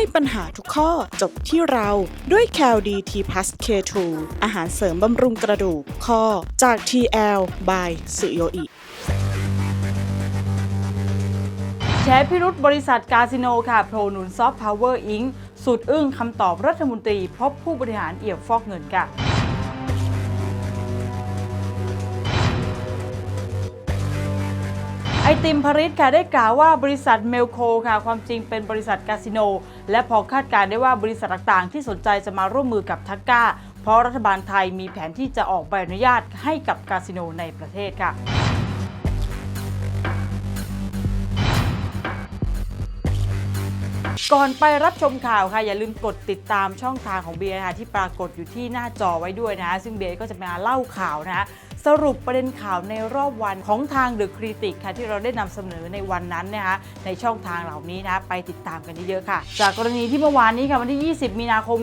ให้ปัญหาทุกข้อจบที่เราด้วย c a l d t plus K2 อาหารเสริมบำรุงกระดูกข้อจาก TL by สุโยอิแฉพิรุษบริษัทกาสิโนค่ะโปรหนุนซอฟต์พาวเวอร์อิงสุดอึ้งคำตอบรัฐมนตรีพบผู้บริหารเอี่ยวฟอกเงินค่ะ ไอติมพริตค่ะได้กล่าวว่าบริษัทเมลโคค่ะความจริงเป็นบริษัทคาสิโน และพอคาดการณ์ได้ว่าบริษัทต่างๆ ที่สนใจจะมาร่วมมือกับทักก้า เพราะรัฐบาลไทยมีแผนที่จะออกใบอนุญาตให้กับคาสิโนในประเทศค่ะ ก่อนไปรับชมข่าวค่ะอย่าลืมกดติดตามช่องทางของเบียร์นะคะที่ปรากฏอยู่ที่หน้าจอไว้ด้วยนะซึ่งเบียร์ก็จะมาเล่าข่าวนะคะสรุปประเด็นข่าวในรอบวันของทางเดอะคริติกค่ะที่เราได้นำเสนอในวันนั้นนะคะในช่องทางเหล่านี้นะไปติดตามกันเยอะๆค่ะ จากกรณีที่เมื่อวานนี้ค่ะวันที่ 20 มีนาคม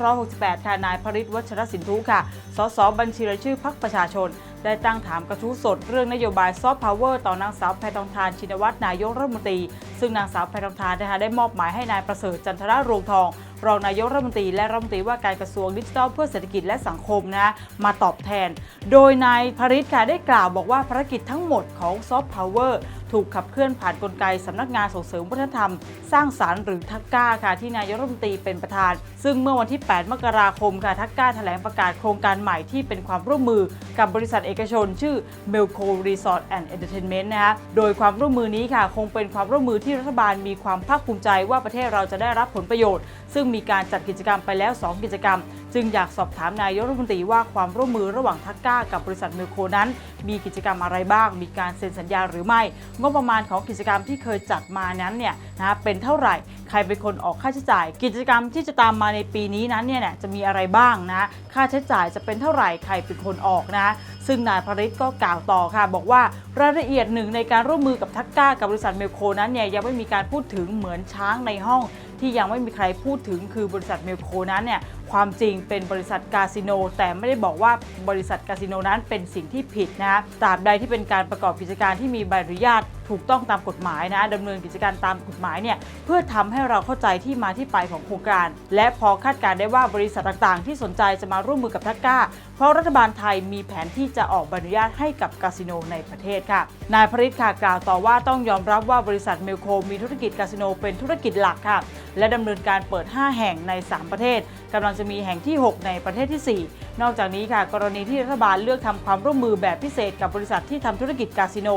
2568ค่ะนายพริตวัชรสินทุค่ะสสบัญชีรายชื่อพรรคประชาชน ได้ตั้งถามกระทู้สดเรื่องนโยบายซอฟต์พาวเวอร์ต่อนางสาวแพทองทานชินวัตรนายกรัฐมนตรี ซึ่งนางสาวแพทองทานนะคะได้มอบหมายให้นายประเสริฐจันทรรวงทอง รองนายกรัฐมนตรีและรัฐมนตรีว่าการกระทรวงดิจิทัลเพื่อเศรษฐกิจและสังคมนะมาตอบแทน โดยนายพริตค่ะได้กล่าวบอกว่าภารกิจทั้งหมดของซอฟต์พาวเวอร์ถูกขับเคลื่อนผ่านกลไกสำนักงานส่งเสริมวัฒนธรรม สร้างสารรค์หรือทักก้าค่ะที่นายกรัฐมนตรีเป็นประธาน ซึ่งเมื่อวันที่ 8 มกราคมค่ะทักก้าแถลงประกาศโครงการใหม่ที่เป็นความร่วมมือกับบริษัทเอกชน ชื่อ Melco Resort and Entertainment นะคะโดยความร่วมมือนี้ค่ะ คงเป็นความร่วมมือที่รัฐบาลมีความภาคภูมิใจว่าประเทศเราจะได้รับผลประโยชน์ ซึ่งมีการจัดกิจกรรมไปแล้ว 2 กิจกรรม จึงอยากสอบถามนายกรัฐมนตรีว่าความร่วมมือระหว่างทักก้ากับบริษัทเมลโคนั้น มีกิจกรรมอะไรบ้าง มีการเซ็นสัญญาหรือไม่ งบประมาณของกิจกรรมที่เคยจัดมานั้นเนี่ยนะเป็นเท่าไหร่ ใครเป็นคนออกค่าใช้จ่าย กิจกรรมที่จะตามมาในปีนี้นั้นเนี่ยจะมีอะไรบ้างนะ ค่าใช้จ่ายจะเป็นเท่าไหร่ ใครเป็นคนออกนะ ซึ่งนายพริตก็กล่าวต่อค่ะ บอกว่ารายละเอียดหนึ่งในการร่วมมือกับทักก้ากับบริษัทเมลโคนั้นเนี่ยยังไม่มีการพูดถึงเหมือนช้างในห้อง ที่ยังไม่มีใครพูดถึงคือบริษัทเมลโคนั้นเนี่ยความจริงเป็นบริษัทคาสิโน แต่ไม่ได้บอกว่าบริษัทคาสิโนนั้นเป็นสิ่งที่ผิดนะตราบใดที่เป็นการประกอบกิจการที่มีใบอนุญาตถูกต้องตามกฎหมายนะดำเนินกิจการตามกฎหมายเนี่ยเพื่อทำให้เราเข้าใจที่มาที่ไปของโครงการ และพอคาดการณ์ได้ว่าบริษัทต่างๆ ที่สนใจจะมาร่วมมือกับทักก้า เพราะรัฐบาลไทยมีแผนที่จะออกใบอนุญาตให้กับคาสิโนในประเทศค่ะ นายพริตค่ะกล่าวต่อว่าต้องยอมรับว่าบริษัทเมลโคมีธุรกิจคาสิโนเป็นธุรกิจหลักค่ะ และดำเนินการเปิด 5 แห่งใน 3 ประเทศกำลังจะมีแห่งที่ 6 ในประเทศที่ 4 นอกจากนี้ค่ะ กรณีที่รัฐบาลเลือกทำความร่วมมือแบบพิเศษกับบริษัทที่ทำธุรกิจคาสิโน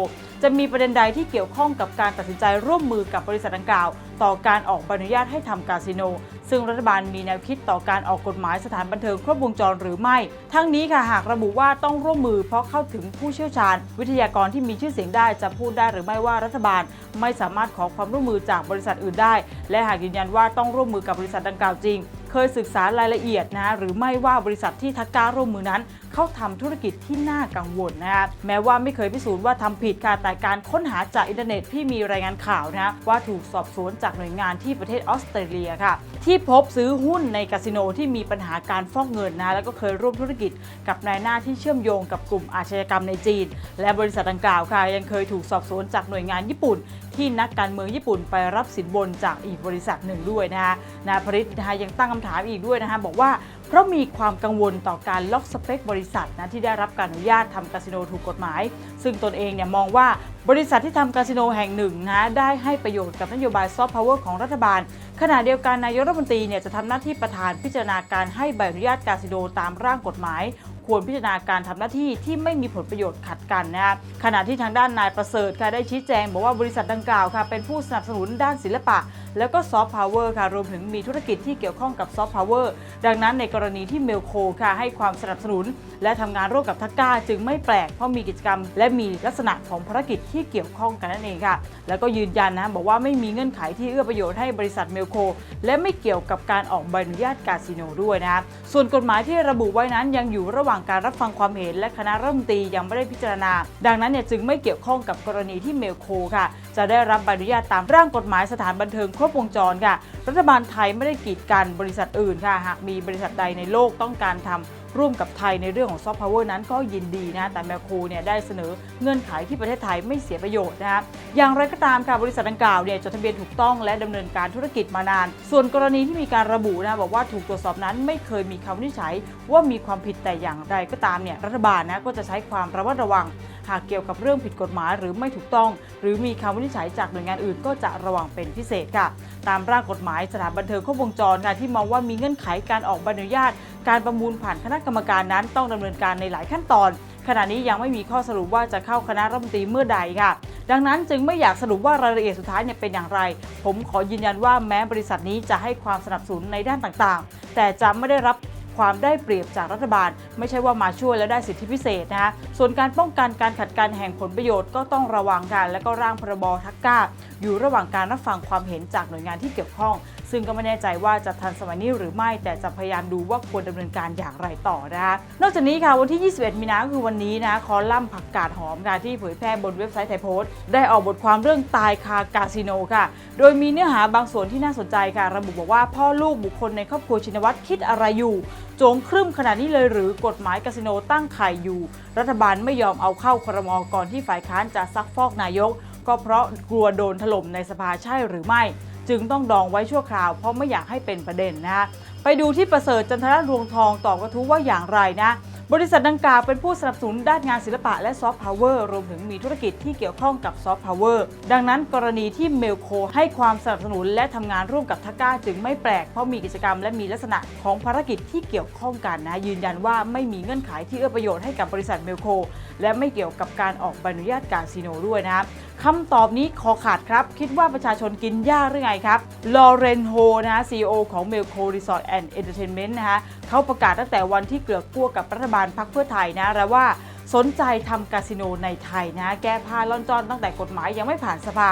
จะมีประเด็นใดที่เกี่ยวข้องกับการตัดสินใจร่วมมือกับบริษัทดังกล่าว ต่อการออกใบอนุญาตให้ทำคาสิโน ซึ่งรัฐบาลมีแนวคิดต่อการออกกฎหมายสถานบันเทิงครบวงจรหรือไม่ ทั้งนี้ค่ะหากระบุว่าต้องร่วมมือเพราะเข้าถึงผู้เชี่ยวชาญ วิทยากรที่มีชื่อเสียงได้จะพูดได้หรือไม่ว่ารัฐบาล ไม่สามารถขอความร่วมมือจากบริษัทอื่นได้ และหากยืนยันว่าต้องร่วมมือกับบริษัทดังกล่าวจริง เคยศึกษารายละเอียดนะหรือไม่ว่าบริษัทที่ทักก้าร่วมมือนั้นเขาทำธุรกิจที่น่ากังวลนะคะแม้ว่าไม่เคยพิสูจน์ว่าทำผิดค่ะแต่การค้นหาจากอินเทอร์เน็ตที่มีรายงานข่าวนะว่าถูกสอบสวนจากหน่วยงานที่ประเทศออสเตรเลียค่ะที่พบซื้อหุ้นในคาสิโนที่มีปัญหาการฟอกเงินนะแล้วก็เคยร่วมธุรกิจกับนายหน้าที่เชื่อมโยงกับกลุ่มอาชญากรรมในจีน และบริษัทดังกล่าวค่ะยังเคยถูกสอบสวนจากหน่วยงานญี่ปุ่น ที่นักการเมืองญี่ปุ่นไปรับสินบนจากอีกบริษัทหนึ่งด้วยนะคะนายพริตนะคะยังตั้งคำถามอีกด้วยนะคะบอกว่า เพราะมีความกังวลต่อการล็อกสเปคบริษัทนะที่ได้รับการอนุญาตทำคาสิโนถูกกฎหมาย ซึ่งตนเองเนี่ยมองว่าบริษัทที่ทำคาสิโนแห่งหนึ่งนะได้ให้ประโยชน์กับนโยบายซอฟต์พาวเวอร์ของรัฐบาล ขณะเดียวกันนายกรัฐมนตรีเนี่ยจะทำหน้าที่ประธานพิจารณาการให้ใบอนุญาตคาสิโนตามร่างกฎหมายควรพิจารณาการทำหน้าที่ที่ไม่มีผลประโยชน์ขัดกันนะครับขณะที่ทางด้านนายประเสริฐค่ะได้ชี้แจง บอกว่าบริษัทดังกล่าวค่ะเป็นผู้สนับสนุนด้านศิลปะ แล้วก็ซอฟต์พาวเวอร์ค่ะรวมถึงมีธุรกิจที่เกี่ยวข้องกับซอฟต์พาวเวอร์ดังนั้นในกรณีที่เมลโคค่ะให้ความสนับสนุน และทำงานร่วมกับทักก้าจึงไม่แปลกเพราะมีกิจกรรม และมีลักษณะของภารกิจที่เกี่ยวข้องกันนั่นเองค่ะ แล้วก็ยืนยันนะบอกว่าไม่มีเงื่อนไขที่เอื้อประโยชน์ให้บริษัทเมลโค และไม่เกี่ยวกับการออกใบอนุญาตคาสิโนด้วยนะคะส่วนกฎหมายที่ระบุไว้นั้นยังอยู่ระหว่างการรับฟังความเห็น และคณะรัฐมนตรียังไม่ได้พิจารณา ดังนั้นเนี่ยจึงไม่เกี่ยวข้องกับกรณีที่เมลโคค่ะ จะได้รับใบอนุญาตตามร่างกฎหมายสถานบันเทิงครบวงจรค่ะ รัฐบาลไทยไม่ได้กีดกันบริษัทอื่นค่ะ หากมีบริษัทใดในโลกต้องการทำร่วมกับไทยในเรื่องของซอฟต์พาวเวอร์นั้นก็ยินดีนะแต่แมคโครเนี่ยได้เสนอเงื่อนไขที่ประเทศไทยไม่เสียประโยชน์นะฮะอย่างไรก็ตามค่ะบริษัทดังกล่าวเนี่ยจดทะเบียนถูกต้องและดำเนินการธุรกิจมานาน ส่วนกรณีที่มีการระบุนะบอกว่าถูกตรวจสอบนั้นไม่เคยมีคำวินิจฉัยว่ามีความผิดแต่อย่างใดก็ตามเนี่ยรัฐบาลนะก็จะใช้ความระมัดระวัง หากเกี่ยวกับเรื่องผิดกฎหมายหรือไม่ถูกต้อง หรือมีคำวินิจฉัยจากหน่วยงานอื่นก็จะระวังเป็นพิเศษค่ะ ตามร่างกฎหมายสถานบันเทิงครบวงจรค่ะที่มองว่ามีเงื่อนไขการออกใบอนุญาต การประมูลผ่านคณะกรรมการนั้นต้องดำเนินการในหลายขั้นตอน ขณะนี้ยังไม่มีข้อสรุปว่าจะเข้าคณะรัฐมนตรีเมื่อใดค่ะดังนั้นจึงไม่อยากสรุปว่ารายละเอียดสุดท้ายเนี่ยเป็นอย่างไร ผมขอยืนยันว่าแม้บริษัทนี้จะให้ความสนับสนุนในด้านต่างๆ แต่จะไม่ได้รับ ความได้เปรียบจากรัฐบาล ไม่ใช่ว่ามาช่วยแล้วได้สิทธิพิเศษนะคะส่วนการป้องกันการขัดกันแห่งผลประโยชน์ก็ต้องระวังกันและก็ร่างพรบทักก้า อยู่ระหว่างการรับฟังความเห็นจากหน่วยงานที่เกี่ยวข้องซึ่งก็ไม่แน่ใจว่าจะทันสมัยนี้หรือไม่แต่จะพยายามดูว่าควรดำเนินการอย่างไรต่อนะคะนอกจากนี้ค่ะวันที่ 21 มีนาคือวันนี้นะคอลัมน์ผักกาดหอมค่ะที่เผยแพร่บนเว็บไซต์ไทยโพสต์ได้ออกบทความเรื่องตายคาคาสิโนค่ะ โดยมีเนื้อหาบางส่วนที่น่าสนใจค่ะ ระบุบอกว่าพ่อลูกบุคคลในครอบครัวชินวัตรคิดอะไรอยู่โจงครึ่มขนาดนี้เลยหรือกฎหมายคาสิโนตั้งไข่อยู่ รัฐบาลไม่ยอมเอาเข้าครมก่อนที่ฝ่ายค้านจะซักฟอกนายก ก็เพราะกลัวโดนถล่มในสภาใช่หรือไม่ จึงต้องดองไว้ชั่วคราว เพราะไม่อยากให้เป็นประเด็นนะฮะไปดูที่ประเสริฐจันทรรวงทองตอบกระทู้ว่าอย่างไรนะ บริษัทดังกล่าวเป็นผู้สนับสนุนด้านงานศิลปะและซอฟต์พาวเวอร์รวมถึงมีธุรกิจที่เกี่ยวข้องกับซอฟต์พาวเวอร์ดังนั้นกรณีที่เมลโคให้ความสนับสนุนและทำงานร่วมกับทักก้าจึงไม่แปลก เพราะมีกิจกรรมและมีลักษณะของภารกิจที่เกี่ยวข้องกันนะ ยืนยันว่าไม่มีเงื่อนไขที่เอื้อประโยชน์ให้กับบริษัทเมลโคและไม่เกี่ยวกับการออกใบอนุญาตการซีโนด้วยนะครับคำตอบนี้ขอขาดครับ คิดว่าประชาชนกินยากหรือไงครับลอเรนโฮนะฮะ CEO ของ Melco Resort and Entertainment นะฮะ เขาประกาศตั้งแต่วันที่เกลือกกลัวกับรัฐบาลพรรคเพื่อไทยนะแล้วว่าสนใจทำคาสิโนในไทยนะ แก้ผ้าล่อนจอนตั้งแต่กฎหมายยังไม่ผ่านสภา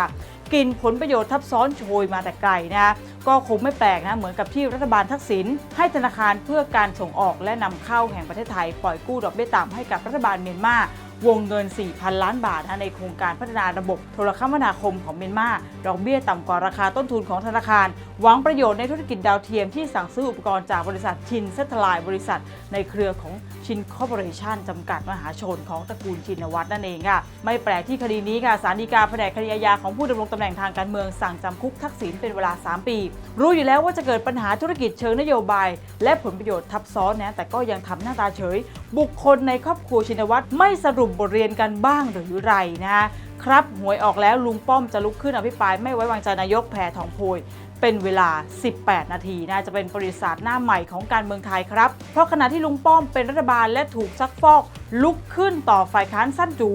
กินผลประโยชน์ทับซ้อนโชยมาแต่ไกลนะ ก็คงไม่แปลกนะ เหมือนกับที่รัฐบาลทักษิณให้ธนาคารเพื่อการส่งออกและนำเข้าแห่งประเทศไทย ปล่อยกู้ดอกเบี้ยต่ำให้กับรัฐบาลเมียนมา วงเงิน 4,000 ล้านบาทในโครงการพัฒนาระบบโทรคมนาคมของเมียนมาดอกเบี้ยต่ำกว่าราคาต้นทุนของธนาคาร หวังประโยชน์ในธุรกิจดาวเทียมที่สั่งซื้ออุปกรณ์จากบริษัทชินเซตไลน์บริษัท ในเครือของชินคอร์ปอเรชันจำกัดมหาชนของตระกูลชินวัตรนั่นเองค่ะไม่แปลกที่คดีนี้ค่ะสารดีกาแผนกคดีอาญาของผู้ดำรงตำแหน่งทางการเมืองสั่งจำคุกทักษิณเป็นเวลา 3 ปี รู้อยู่แล้วว่าจะเกิดปัญหาธุรกิจเชิงนโยบาย และผลประโยชน์ทับซ้อนนะแต่ก็ยังทำหน้าตาเฉย บุคคลในครอบครัวชินวัตรไม่สรุปบทเรียนกันบ้างหรือไรนะครับหวยออกแล้วลุงป้อมจะลุกขึ้นอภิปรายไม่ไว้วางใจนายกแพทองโพยเป็นเวลา 18 นาทีน่าจะเป็นบริษัทหน้าใหม่ของการเมืองไทยครับ เพราะขณะที่ลุงป้อมเป็นรัฐบาลและถูกซักฟอก ลุกขึ้นต่อฝ่ายค้านสั้นจู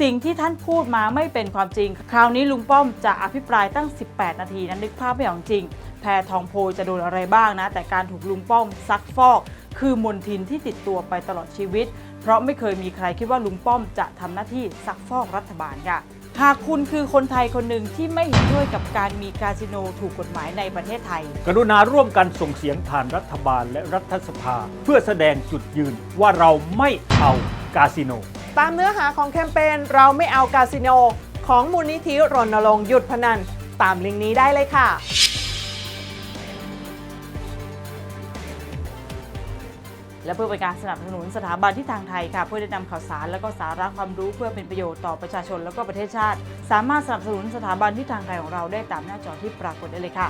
สิ่งที่ท่านพูดมาไม่เป็นความจริง คราวนี้ลุงป้อมจะอภิปรายตั้ง 18 นาทีนั้นนึกภาพไม่ออกจริง แพทองโพยจะโดนอะไรบ้างนะ แต่การถูกลุงป้อมซักฟอก คือมนทินที่ติดตัวไปตลอดชีวิต เพราะไม่เคยมีใครคิดว่าลุงป้อมจะทำหน้าที่ซักฟอกรัฐบาลค่ะ หากคุณคือคนไทยคนหนึ่งที่ไม่เห็นด้วยกับการมีคาสิโนถูกกฎหมายในประเทศไทย กรุณาร่วมกันส่งเสียงผ่านรัฐบาลและรัฐสภา เพื่อแสดงจุดยืนว่าเราไม่เอากาสิโน ตามเนื้อหาของแคมเปญเราไม่เอากาสิโน ของมูลนิธิรณรงค์หยุดพนัน ตามลิงก์นี้ได้เลยค่ะ และเพื่อเป็นการสนับสนุนสถาบันที่ทางไทยค่ะ เพื่อได้นำข่าวสารและก็สาระความรู้เพื่อเป็นประโยชน์ต่อประชาชนและก็ประเทศชาติ สามารถสนับสนุนสถาบันที่ทางไทยของเราได้ตามหน้าจอที่ปรากฏได้เลยค่ะ